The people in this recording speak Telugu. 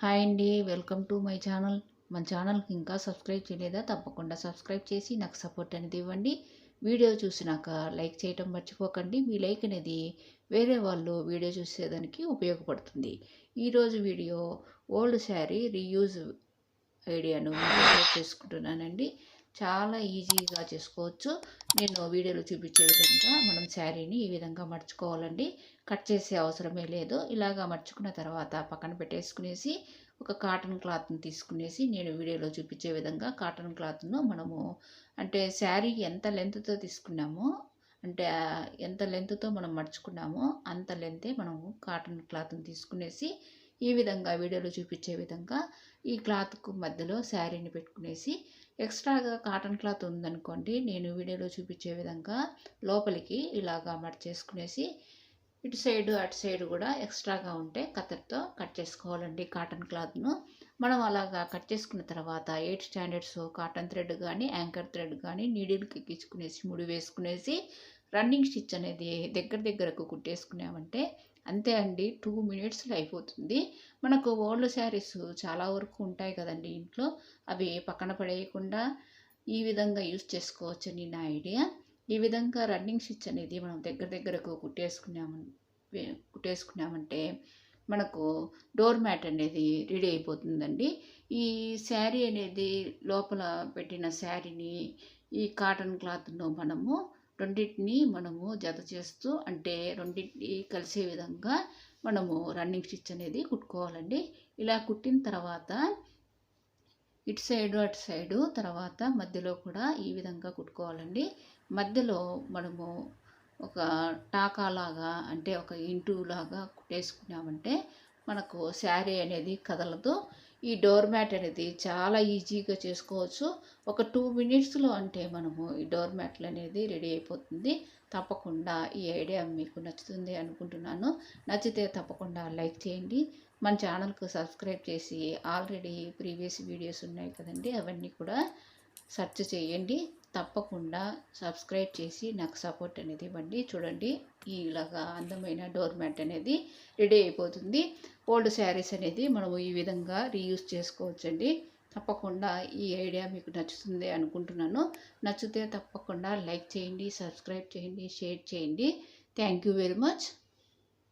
హాయ్ అండి వెల్కమ్ టు మై ఛానల్. మన ఛానల్కి ఇంకా సబ్స్క్రైబ్ చేయలేదా? తప్పకుండా సబ్స్క్రైబ్ చేసి నాకు సపోర్ట్ అనేది ఇవ్వండి. వీడియో చూసినాక లైక్ చేయటం మర్చిపోకండి. మీ లైక్ అనేది వేరే వాళ్ళు వీడియో చూసేదానికి ఉపయోగపడుతుంది. ఈరోజు వీడియో ఓల్డ్ శారీ రీయూజ్ ఐడియాను షేర్ చేసుకుంటున్నానండి. చాలా ఈజీగా చేసుకోవచ్చు. నేను వీడియోలో చూపించే విధంగా మనం శారీని ఈ విధంగా మర్చుకోవాలండి కట్ చేసే అవసరమే లేదు. ఇలాగా మర్చుకున్న తర్వాత పక్కన పెట్టేసుకునేసి ఒక కాటన్ క్లాత్ని తీసుకునేసి నేను వీడియోలో చూపించే విధంగా కాటన్ క్లాత్ను మనము అంటే శారీ ఎంత లెంత్తో తీసుకున్నామో అంటే ఎంత లెంత్తో మనం మర్చుకున్నామో అంత లెంతే మనము కాటన్ క్లాత్ని తీసుకునేసి ఈ విధంగా వీడియోలో చూపించే విధంగా ఈ క్లాత్కు మధ్యలో శారీని పెట్టుకునేసి ఎక్స్ట్రాగా కాటన్ క్లాత్ ఉందనుకోండి నేను వీడియోలో చూపించే విధంగా లోపలికి ఇలాగా మర్చేసుకునేసి ఇటు సైడ్ అటు సైడ్ కూడా ఎక్స్ట్రాగా ఉంటే కత్తెరతో కట్ చేసుకోవాలండి కాటన్ క్లాత్ను. మనం అలాగా కట్ చేసుకున్న తర్వాత ఎయిట్ స్టాండర్డ్స్ కాటన్ థ్రెడ్ కానీ యాంకర్ థ్రెడ్ కానీ నీడిల్కి ఎక్కించుకునేసి ముడి వేసుకునేసి రన్నింగ్ స్టిచ్ అనేది దగ్గర దగ్గరకు కుట్టేసుకున్నామంటే అంతే అండి. టూ మినిట్స్లో అయిపోతుంది మనకు ఓల్డ్ శారీస్ చాలా వరకు ఉంటాయి కదండి ఇంట్లో. అవి పక్కన పడేయకుండా ఈ విధంగా యూస్ చేసుకోవచ్చని నా ఐడియా. ఈ విధంగా రన్నింగ్ స్టిచ్ అనేది మనం దగ్గర దగ్గరకు కుట్టేసుకున్నాము కుట్టేసుకున్నామంటే మనకు డోర్ మ్యాట్ అనేది రెడీ అయిపోతుందండి. ఈ శారీ అనేది లోపల పెట్టిన శారీని ఈ కాటన్ క్లాత్ను మనము రెండింటిని మనము జత చేస్తూ అంటే రెండింటిని కలిసే విధంగా మనము రన్నింగ్ స్టిచ్ అనేది కుట్టుకోవాలండి. ఇలా కుట్టిన తర్వాత ఇటు సైడు అటు సైడు తర్వాత మధ్యలో కూడా ఈ విధంగా కుట్టుకోవాలండి. మధ్యలో మనము ఒక టాకాలాగా అంటే ఒక ఇంటూ లాగా కుట్టేసుకున్నామంటే మనకు శారీ అనేది కదలదు. ఈ డోర్ మ్యాట్ అనేది చాలా ఈజీగా చేసుకోవచ్చు. ఒక టూ మినిట్స్లో అంటే మనము ఈ డోర్ మ్యాట్లు అనేది రెడీ అయిపోతుంది. తప్పకుండా ఈ ఐడియా మీకు నచ్చుతుంది అనుకుంటున్నాను. నచ్చితే తప్పకుండా లైక్ చేయండి. మన ఛానల్కు సబ్స్క్రైబ్ చేసి ఆల్రెడీ ప్రీవియస్ వీడియోస్ ఉన్నాయి కదండి అవన్నీ కూడా సెర్చ్ చేయండి. తప్పకుండా సబ్స్క్రైబ్ చేసి నాకు సపోర్ట్ అనేది ఇవ్వండి. చూడండి ఇలాగా అందమైన డోర్ మ్యాట్ అనేది రెడీ అయిపోతుంది. ఓల్డ్ శారీస్ అనేది మనము ఈ విధంగా రీయూస్ చేసుకోవచ్చండి. తప్పకుండా ఈ ఐడియా మీకు నచ్చుతుంది అనుకుంటున్నాను. నచ్చితే తప్పకుండా లైక్ చేయండి సబ్స్క్రైబ్ చేయండి షేర్ చేయండి. Thank you very much.